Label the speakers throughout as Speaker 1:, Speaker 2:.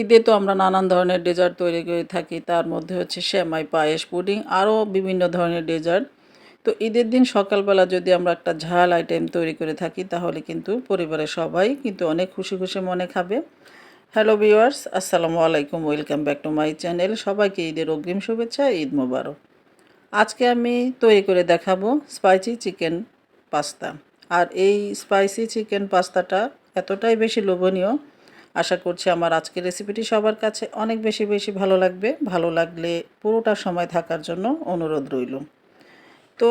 Speaker 1: ঈদে তো আমরা নানান ধরনের ডেজার্ট তৈরি করে থাকি, তার মধ্যে হচ্ছে সেমাই, পায়েস, পুডিং, আরও বিভিন্ন ধরনের ডেজার্ট। তো ঈদের দিন সকালবেলা যদি আমরা একটা ঝাল আইটেম তৈরি করে থাকি, তাহলে কিন্তু পরিবারের সবাই কিন্তু অনেক খুশি খুশি মনে খাবে। হ্যালো ভিউয়ার্স, আসসালামু আলাইকুম, welcome back to my channel. সবাইকে ঈদের অগ্রিম শুভেচ্ছা, ঈদ মোবারক। আজকে আমি তৈরি করে দেখাবো স্পাইসি চিকেন পাস্তা। আর এই স্পাইসি চিকেন পাস্তাটা এতটাই বেশি লোভনীয় আশা করছি আমার আজকের রেসিপিটি সবার কাছে অনেক বেশি বেশি ভালো লাগবে। ভালো লাগলে পুরোটা সময় থাকার জন্য অনুরোধ রইল। তো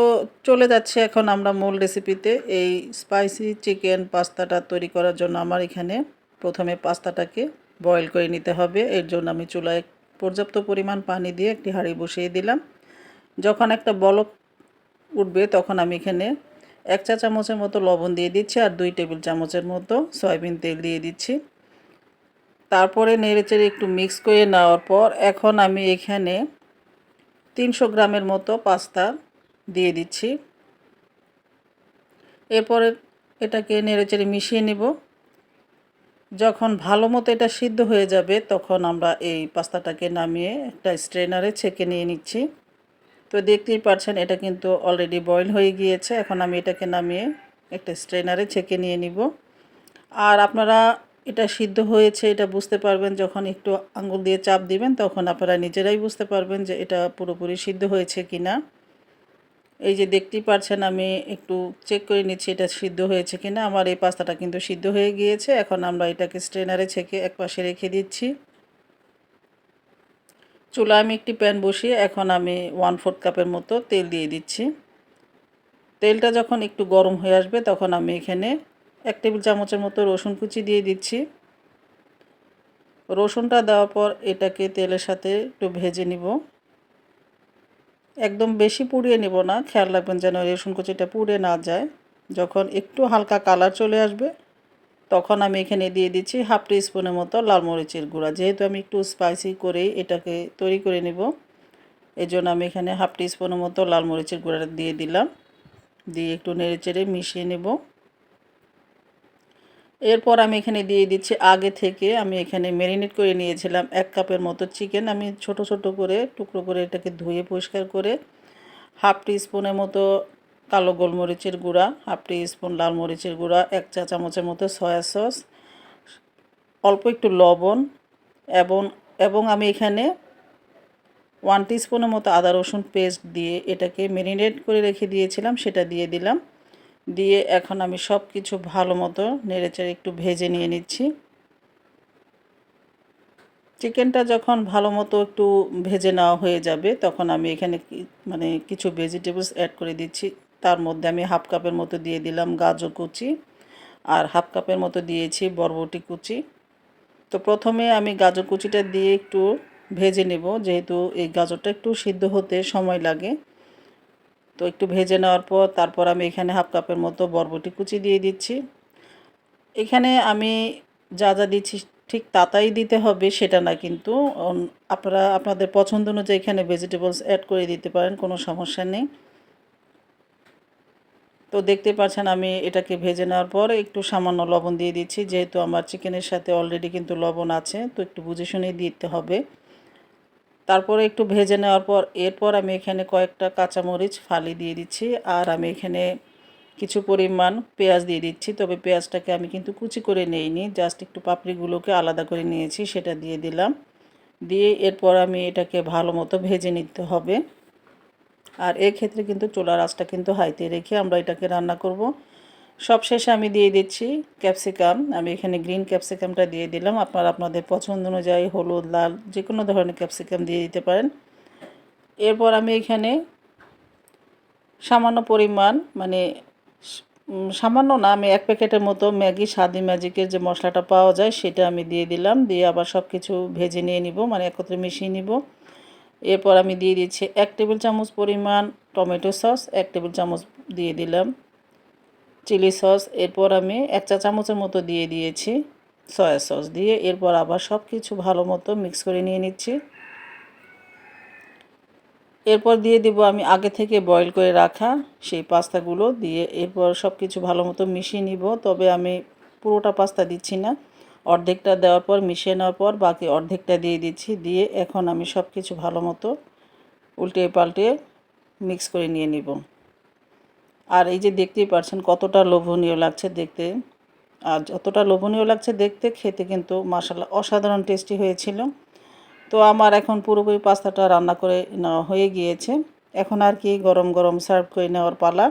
Speaker 1: চলে যাচ্ছে এখন আমরা মূল রেসিপিতে এই স্পাইসি চিকেন পাস্তাটা তৈরি করার জন্য আমার এখানে প্রথমে পাস্তাটাকে বয়েল করে নিতে হবে। এর জন্য আমি চুলায় পর্যাপ্ত পরিমাণ পানি দিয়ে একটি হাঁড়ি বসিয়ে দিলাম। যখন একটা বলক উঠবে তখন আমি এখানে এক চা চামচের মতো লবণ দিয়ে দিচ্ছি আর দুই টেবিল চামচের মতো সয়াবিন তেল দিয়ে দিচ্ছি। তারপরে নেড়েচেড়ে একটু মিক্স করে নেওয়ার পর এখন আমি এখানে তিনশো গ্রামের মতো পাস্তা দিয়ে দিচ্ছি। এরপরে এটাকে নেড়েচেড়ে মিশিয়ে নেব। যখন ভালো মতো এটা সিদ্ধ হয়ে যাবে তখন আমরা এই পাস্তাটাকে নামিয়ে একটা স্ট্রেনারে ছেঁকে নিয়ে নিচ্ছি। তো দেখতেই পাচ্ছেন এটা কিন্তু অলরেডি বয়েল হয়ে গিয়েছে। এখন আমি এটাকে নামিয়ে একটা স্ট্রেনারে ছেঁকে নিয়ে নিব। আর আপনারা এটা সিদ্ধ হয়েছে, এটা বুঝতে পারবেন, যখন একটু আঙুল দিয়ে চাপ দিবেন, তখন আপনারা নিজেরাই বুঝতে পারবেন যে এটা পুরোপুরি সিদ্ধ হয়েছে কি না এই যে দেখতেই পারছেন, আমি একটু চেক করে নিচ্ছি এটা সিদ্ধ হয়েছে কি না আমার এই পাস্তাটা কিন্তু সিদ্ধ হয়ে গিয়েছে, এখন আমরা এটাকে স্ট্রেনারে ছেঁকে এক পাশে রেখে দিচ্ছি। চুলা আমি একটি প্যান বসিয়ে এখন আমি ওয়ান ফোর্থ কাপের মতো তেল দিয়ে দিচ্ছি। তেলটা যখন একটু গরম হয়ে আসবে, তখন আমি এখানে এক টেবিল চামচের মতো রসুন কুচি দিয়ে দিচ্ছি। রসুনটা দেওয়ার পর এটাকে তেলের সাথে একটু ভেজে নিব। একদম বেশি পুড়িয়ে নেব না, খেয়াল রাখবেন যেন রসুন কুচিটা পুড়ে না যায়। যখন একটু হালকা কালার চলে আসবে, তখন আমি এখানে দিয়ে দিচ্ছি হাফ টি স্পুনের মতো লাল মরিচের গুঁড়া। যেহেতু আমি একটু স্পাইসি করেই এটাকে তৈরি করে নেব এই জন্য আমি এখানে হাফ টি স্পুনের মতো লাল মরিচের গুঁড়াটা দিয়ে দিলাম। দিয়ে একটু নেড়ে চেড়ে মিশিয়ে নেব। এরপর আমি এখানে দিয়ে দিচ্ছি, আগে থেকে আমি এখানে ম্যারিনেট করে নিয়েছিলাম এক কাপের মতো চিকেন। আমি ছোট ছোট করে, টুকরো করে এটাকে ধুয়ে পরিষ্কার করে হাফ টি স্পুনের মতো কালো গোলমরিচের গুঁড়া, হাফ টি স্পুন লাল মরিচের গুঁড়া, এক চা চামচের মতো সয়া সস, অল্প একটু লবণ এবং এবং আমি এখানে ওয়ান স্পুনের মতো আদা রসুন পেস্ট দিয়ে এটাকে ম্যারিনেট করে রেখে দিয়েছিলাম, সেটা দিয়ে দিলাম। দিয়ে এখন আমি সব কিছু ভালো মতো নেড়েচেড়ে একটু ভেজে নিয়ে নিচ্ছি। চিকেনটা যখন ভালো মতো একটু ভেজে নেওয়া হয়ে যাবে, তখন আমি এখানে মানে কিছু ভেজিটেবলস অ্যাড করে দিচ্ছি। তার মধ্যে আমি হাফ কাপের মতো দিয়ে দিলাম গাজর কুচি আর হাফ কাপের মতো দিয়েছি বরবটি কুচি। তো প্রথমে আমি গাজর কুচিটা দিয়ে একটু ভেজে নেব, যেহেতু এই গাজরটা একটু সিদ্ধ হতে সময় লাগে। তো একটু ভেজে নেওয়ার পর তারপর আমি এখানে হাফ কাপের মতো বরবটি কুচি দিয়ে দিচ্ছি। এখানে আমি যা যা দিচ্ছি ঠিক তাতাই দিতে হবে সেটা না কিন্তু আপনারা, আপনাদের পছন্দ অনুযায়ী এখানে ভেজিটেবলস অ্যাড করে দিতে পারেন, কোনো সমস্যা নেই। তো দেখতে পাচ্ছেন আমি এটাকে ভেজে নেওয়ার পর একটু সামান্য লবণ দিয়ে দিচ্ছি, যেহেতু আমার চিকেনের সাথে অলরেডি কিন্তু লবণ আছে, তো একটু বুঝে শুনে দিতে হবে। তারপরে একটু ভেজে নেওয়ার পর, এরপর আমি এখানে কয়েকটা কাঁচামরিচ ফালি দিয়ে দিচ্ছি আর আমি এখানে কিছু পরিমাণ পেঁয়াজ দিয়ে দিচ্ছি। তবে পেঁয়াজটাকে আমি কিন্তু কুচি করে নেইনি, জাস্ট একটু পাপড়িগুলোকে আলাদা করে নিয়েছি, সেটা দিয়ে দিলাম। দিয়ে এরপর আমি এটাকে ভালো মতো ভেজে নিতে হবে। আর এক্ষেত্রে কিন্তু চুলার আঁচটা কিন্তু হাইতে রেখে আমরা এটাকে রান্না করব। সব শেষে আমি দিয়ে দিচ্ছি ক্যাপসিকাম। আমি এখানে গ্রিন ক্যাপসিকামটা দিয়ে দিলাম। আপনারা আপনাদের পছন্দ অনুযায়ী হলুদ, লাল যে কোনো ধরনের ক্যাপসিকাম দিয়ে দিতে পারেন। এরপর আমি এখানে সামান্য পরিমাণ মানে সামান্য না, আমি এক প্যাকেটের মতো ম্যাগি, স্বাদি ম্যাজিকের যে মশলাটা পাওয়া যায়, সেটা আমি দিয়ে দিলাম। দিয়ে আবার সব কিছু ভেজে নিয়ে নিব মানে একত্রে মিশিয়ে নিব। এরপর আমি দিয়ে দিচ্ছি এক টেবিল চামচ পরিমাণ টমেটো সস, এক টেবিল চামচ দিয়ে দিলাম। চিলি সস, এরপর আমি এক চা চামচের মতো দিয়ে দিয়েছি সয়া সস দিয়ে। এরপর আবার সব কিছু ভালো মতো মিক্স করে নিয়ে নিচ্ছি। এরপর দিয়ে দিব আমি আগে থেকে বয়েল করে রাখা সেই পাস্তাগুলো দিয়ে। এরপর সব কিছু ভালো মতো মিশিয়ে নিব, তবে আমি পুরোটা পাস্তা দিচ্ছি না। অর্ধেকটা দেওয়ার পর, মিশিয়ে নেওয়ার পর বাকি অর্ধেকটা দিয়ে দিচ্ছি। দিয়ে এখন আমি সব কিছু ভালো মতো উল্টে পাল্টে মিক্স করে নিয়ে নিব। আর এই যে দেখতেই পারছেন কতটা লোভনীয় লাগছে দেখতে। আর যতটা লোভনীয় লাগছে দেখতে, খেতে কিন্তু মাসাল্লাহ অসাধারণ টেস্টি হয়েছিল। তো আমার এখন পুরোপুরি পাস্তাটা রান্না করে নেওয়া হয়ে গিয়েছে। এখন আর কি গরম গরম সার্ভ করে নেওয়ার পালা।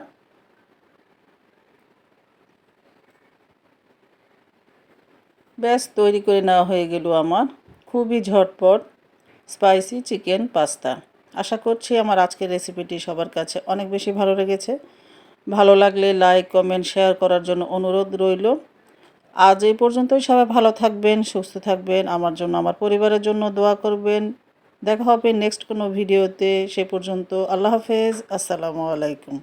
Speaker 1: ব্যাস, তৈরি করে নেওয়া হয়ে গেল আমার। খুবই ঝটপট স্পাইসি চিকেন পাস্তা আশা করছি আমার আজকের রেসিপিটি সবার কাছে অনেক বেশি ভালো লেগেছে। ভালো লাগলে লাইক কমেন্ট শেয়ার করার জন্য অনুরোধ রইল। আজ এই পর্যন্তই, সবাই ভালো থাকবেন, সুস্থ থাকবেন, আমার জন্য, আমার পরিবারের জন্য দোয়া করবেন। দেখা হবে নেক্সট কোনো ভিডিওতে সে পর্যন্ত, আল্লাহ হাফেজ, আসসালামু আলাইকুম।